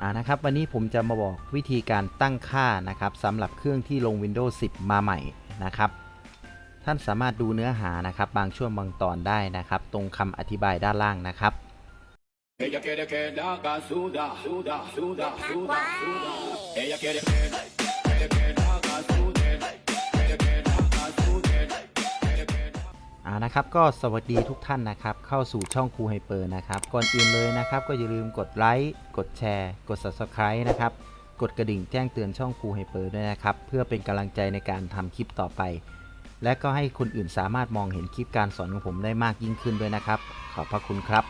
อ่านะครับวันนี้ผมจะมาบอกวิธีการตั้งค่านะครับสำหรับเครื่องที่ลง Windows 10 มาใหม่นะครับ ท่านสามารถดูเนื้อหานะครับบางช่วงบางตอนได้นะครับ ตรงคำอธิบายด้านล่างนะครับ Ella านะครับก็สวัสดีทุกท่านนะครับ เข้าสู่ช่องครูไฮเปอร์นะครับ ก่อนอื่นเลยนะครับ ก็อย่าลืมกดไลค์กดแชร์ กด Subscribe นะครับ กดกระดิ่งแจ้งเตือนช่องครูไฮเปอร์ด้วยนะครับ เพื่อเป็นกำลังใจในการทำคลิปต่อไป และก็ให้คนอื่นสามารถมองเห็นคลิปการสอนของผมได้มากยิ่งขึ้นด้วยนะครับ ขอบพระคุณครับ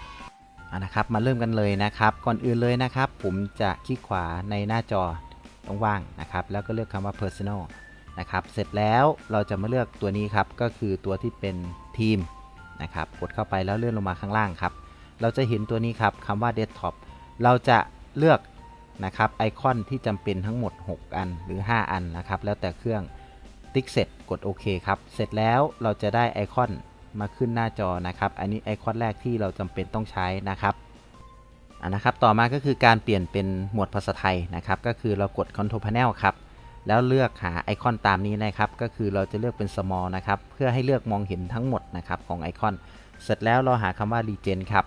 อานะครับ มาเริ่มกันเลยนะครับ ก่อนอื่นเลยนะครับ ผมจะคลิกขวาในหน้าจอว่างๆนะครับ แล้วก็เลือกคำว่า personal นะครับ เสร็จแล้วเราจะมาเลือกตัวนี้ครับ ก็คือตัวที่เป็นทีมนะครับ กดเข้าไปแล้วเลื่อนลงมาข้างล่างครับ เราจะเห็นตัวนี้ครับคำว่า desktop เราจะเลือกนะครับไอคอนที่จำเป็นทั้งหมด 6 อันหรือ 5 อันนะครับ แล้วแต่เครื่องติ๊กเสร็จกดโอเคครับ เสร็จแล้วเราจะได้ไอคอนมาขึ้นหน้าจอนะครับ อันนี้ไอคอนแรกที่เราจำเป็นต้องใช้นะครับอะนะครับ ต่อมาก็คือการเปลี่ยนเป็นหมวดภาษาไทยนะครับ ก็คือเรากด Control Panel ครับ แล้วเลือกหาไอคอนตามนี้นะครับ ก็คือเราจะเลือกเป็น small นะครับ เพื่อให้เลือกมองเห็นทั้งหมดนะครับของไอคอน เสร็จแล้วเราหาคำว่า Legend ครับ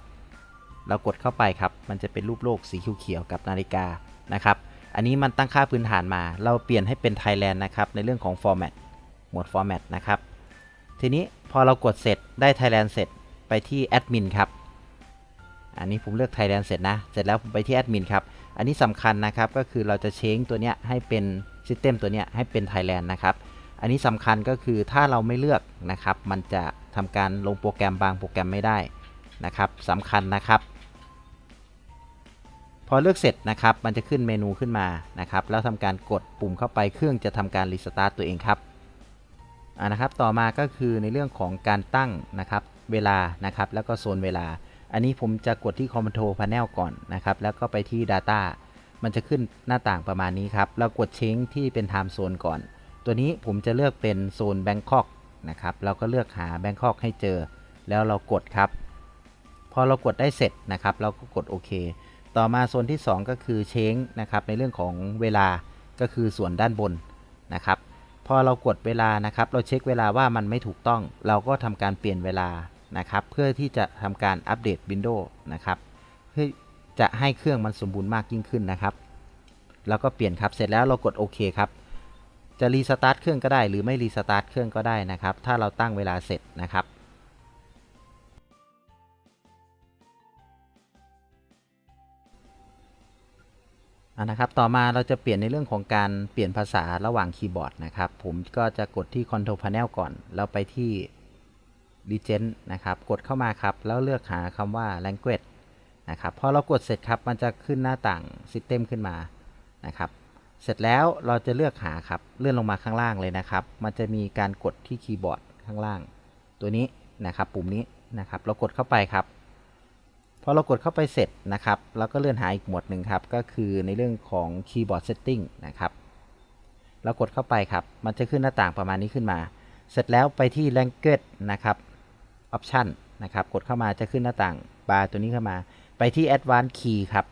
เรากดเข้าไปครับ มันจะเป็นรูปโลกสีเขียวกับนาฬิกานะครับ อันนี้มันตั้งค่าพื้นฐานมา เราเปลี่ยนให้เป็น Thailand นะครับ ในเรื่องของ format หมวด format นะครับ ทีนี้พอเรากดเสร็จได้ Thailand เสร็จไปที่ Admin ครับ อันนี้ผมเลือก Thailand เสร็จนะ เสร็จแล้วผมไปที่ Admin ครับ อันนี้สำคัญนะครับ ก็คือเราจะเชงตัวเนี้ยให้เป็น System ตัวนี้ให้เป็น Thailand นะครับ อันนี้สำคัญก็คือถ้าเราไม่เลือกนะครับ มันจะทำการลงโปรแกรมบางโปรแกรมไม่ได้นะครับสำคัญนะครับ พอเลือกเสร็จนะครับ มันจะขึ้นเมนูขึ้นมานะครับ แล้วทำการกดปุ่มเข้าไปเครื่องจะทำการรีสตาร์ตตัวเองครับอ่านะครับ ต่อมาก็คือในเรื่องของการตั้งนะครับ เวลานะครับ แล้วก็โซนเวลา อันนี้ผมจะกดที่ Control Panel ก่อนนะครับ แล้วก็ไปที่ Data มันจะขึ้นหน้าต่างประมาณนี้ครับ เรากดเช้งที่เป็น Time Zone ก่อน ตัวนี้ผมจะเลือกเป็นโซน Bangkok นะครับ เราก็เลือกหา Bangkok ให้เจอ แล้วเรากดครับ พอเรากดได้เสร็จนะครับ เราก็กดโอเค ต่อมาโซนที่ 2 ก็คือเช้งนะครับ ในเรื่องของเวลา ก็คือส่วนด้านบนนะครับ พอเรากดเวลานะครับ เราเช็คเวลาว่ามันไม่ถูกต้อง เราก็ทำการเปลี่ยนเวลานะครับ เพื่อที่จะทำการอัปเดต Windows นะครับ เพื่อ จะให้เครื่องมันสมบูรณ์มากยิ่งขึ้นนะครับ แล้วก็เปลี่ยนครับเสร็จแล้วเรากดโอเคครับจะรีสตาร์ทเครื่องก็ได้หรือไม่รีสตาร์ทเครื่องก็ได้นะครับ ถ้าเราตั้งเวลาเสร็จนะครับะนะครับ ต่อมาเราจะเปลี่ยนในเรื่องของการเปลี่ยนภาษาระหว่างคีย์บอร์ดนะครับ ผมก็จะกดที่ Control Panel ก่อน แล้วไปที่ Legend นะครับ กดเข้ามาครับ แล้วเลือกหาคำว่า Language นะครับพอเรากดเสร็จครับมันจะขึ้นหน้าต่าง System ขึ้นมานะครับเสร็จแล้วเราจะเลือกหาครับเลื่อนลงมาข้างล่างเลยนะครับ มันจะมีการกดที่คีย์บอร์ดข้างล่าง ตัวนี้นะครับปุ่มนี้นะครับเรากดเข้าไปครับพอเรากดเข้าไปเสร็จนะครับเราก็เลื่อนหาอีกหมวดหนึ่งครับก็คือในเรื่องของ Keyboard Setting นะครับเรากดเข้าไปครับ มันจะขึ้นหน้าต่างประมาณนี้ขึ้นมา เสร็จแล้วไปที่ Language นะครับ Option นะครับกดเข้ามาจะขึ้นหน้าต่างบาร์ตัวนี้เข้ามา ไปที่ Advanced Key ครับ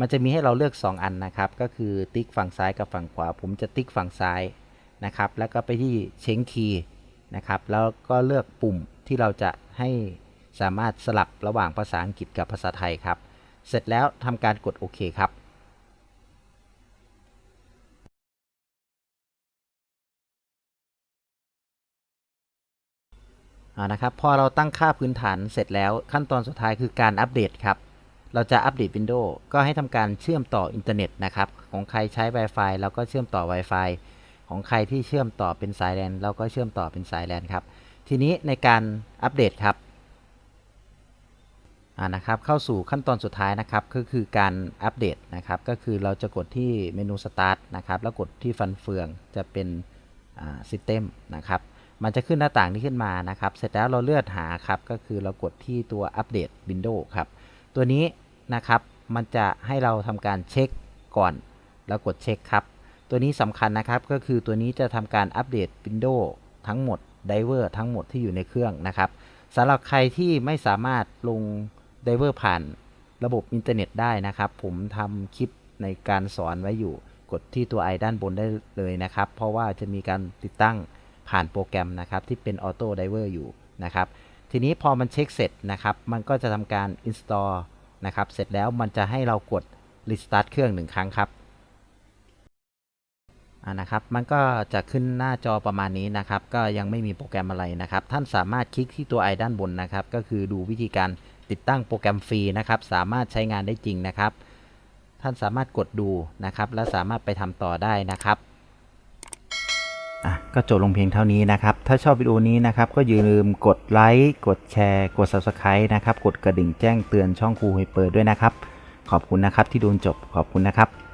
มันจะมีให้เราเลือก 2 อันนะครับ ก็คือติ๊กฝั่งซ้ายกับฝั่งขวา ผมจะติ๊กฝั่งซ้ายนะครับ แล้วก็ไปที่ Change Key นะครับ แล้วก็เลือกปุ่มที่เราจะให้สามารถสลับระหว่างภาษาอังกฤษกับภาษาไทยครับ เสร็จแล้วทำการกดโอเคครับนะครับพอเราตั้งค่าพื้นฐานเสร็จแล้วขั้นตอนสุดท้ายคือการอัปเดตครับ เราจะอัปเดต Windows ก็ให้ทำการเชื่อมต่ออินเทอร์เน็ตนะครับ ของใครใช้ Wi-Fi เราก็เชื่อมต่อ Wi-Fi ของใครที่เชื่อมต่อเป็นสายแลนเราก็เชื่อมต่อเป็นสายแลนครับ ทีนี้ในการอัปเดตครับอ่านะครับเข้าสู่ขั้นตอนสุดท้ายนะครับก็คือการอัปเดตนะครับก็คือเราจะกดที่เมนู Start นะครับแล้วกดที่ฟันเฟืองจะเป็นอ่า System นะครับมันจะขึ้นหน้าต่างนี้ขึ้นมานะครับ เสร็จแล้วเราเลือกหาครับก็คือเรากดที่ตัวอัปเดต Windows ครับ ตัวนี้นะครับมันจะให้เราทำการเช็คก่อน แล้วกดเช็คครับ ตัวนี้สำคัญนะครับก็คือตัวนี้จะทำการอัปเดต Windows ทั้งหมดไดเวอร์ทั้งหมดที่อยู่ในเครื่องนะครับสำหรับใครที่ไม่สามารถลงไดเวอร์ผ่านระบบอินเทอร์เน็ตได้นะครับ ผมทำคลิปในการสอนไว้อยู่กดที่ตัวไอด้านบนได้เลยนะครับ เพราะว่าจะมีการติดตั้งผ่านโปรแกรมนะครับ ที่เป็นออโต้ไดเวอร์อยู่นะครับ ทีนี้พอมันเช็คเสร็จนะครับ มันก็จะทำการ install นะครับ เสร็จแล้วมันจะให้เรากด restart เครื่องหนึ่งครั้งครับอ่านะครับ มันก็จะขึ้นหน้าจอประมาณนี้นะครับ ก็ยังไม่มีโปรแกรมอะไรนะครับ ท่านสามารถคลิกที่ตัวไอด้านบนนะครับ ก็คือดูวิธีการติดตั้งโปรแกรมฟรีนะครับ สามารถใช้งานได้จริงนะครับ ท่านสามารถกดดูนะครับ และสามารถไปทำต่อได้นะครับ ก็จบลงเพียงเท่านี้นะครับ ถ้าชอบวิดีโอนี้นะครับ ก็อย่าลืมกดไลค์ กดแชร์ กด Subscribe นะครับ กดกระดิ่งแจ้งเตือนช่องครูไฮเปิดด้วยนะครับ ขอบคุณนะครับที่ดูจนจบขอบคุณนะครับ